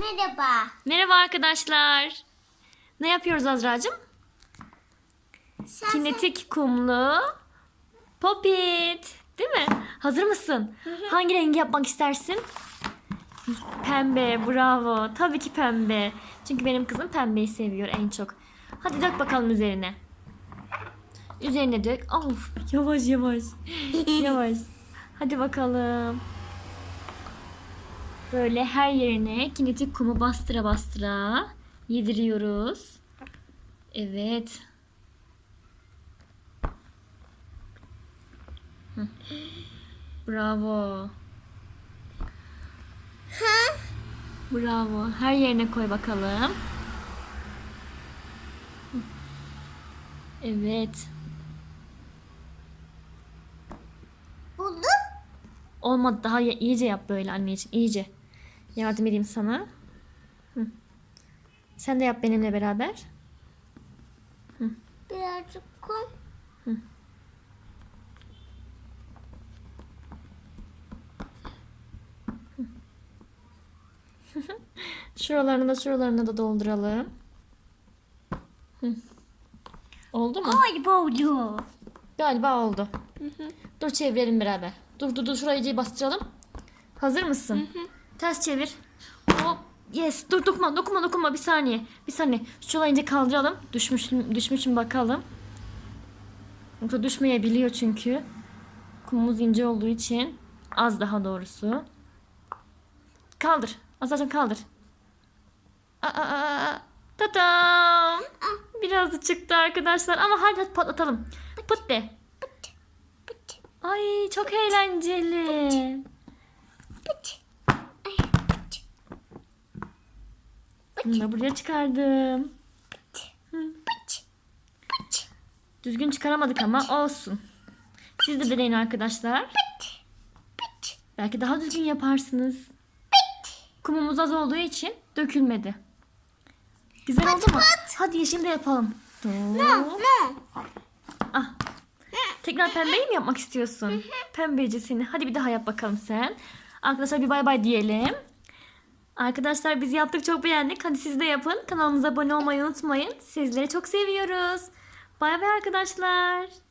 Merhaba. Merhaba arkadaşlar. Ne yapıyoruz Azra'cığım? Sen Kinetik kumlu popit. Değil mi? Hazır mısın? Hangi rengi yapmak istersin? Pembe, bravo. Tabii ki pembe. Çünkü benim kızım pembeyi seviyor en çok. Hadi dök bakalım üzerine. Üzerine dök. Of, yavaş yavaş. yavaş. Hadi bakalım. Böyle her yerine kinetik kumu bastıra bastıra yediriyoruz. Evet. Bravo. Bravo. Her yerine koy bakalım. Evet. Oldu. Olmadı. Daha iyice yap böyle anneciğim. İyice. Yardım edeyim sana. Hı. Sen de yap benimle beraber. Birazcık kum. Şuralarını da şuralarını da dolduralım. Hı. Oldu mu? Galiba oldu. Galiba oldu. Dur çevirelim beraber. Dur dur dur şurayı iyice bastıralım. Hazır mısın? Ters çevir. Hop. Yes. Dur dokunma dokunma dokunma bir saniye. Bir saniye. Şurayı ince kaldıralım. Düşmüş, düşmüş mü bakalım. Yoksa düşmeyebiliyor çünkü. Kumumuz ince olduğu için. Az daha doğrusu. Kaldır. Azarcan kaldır. Aa, aa. Tatam. Biraz da çıktı arkadaşlar ama hadi, hadi patlatalım. Pıt de. Ay çok eğlenceli. Bunu da buraya çıkardım. Düzgün çıkaramadık ama olsun. Siz de deneyin arkadaşlar. Belki daha düzgün yaparsınız. Kumumuz az olduğu için dökülmedi. Güzel oldu mu? Hadi şimdi yapalım. Ah. Tekrar pembeyi mi yapmak istiyorsun? Pembeci seni. Hadi bir daha yap bakalım sen. Arkadaşlar bir bay bay diyelim. Arkadaşlar biz yaptık çok beğendik. Hadi siz de yapın. Kanalımıza abone olmayı unutmayın. Sizleri çok seviyoruz. Bay bay arkadaşlar.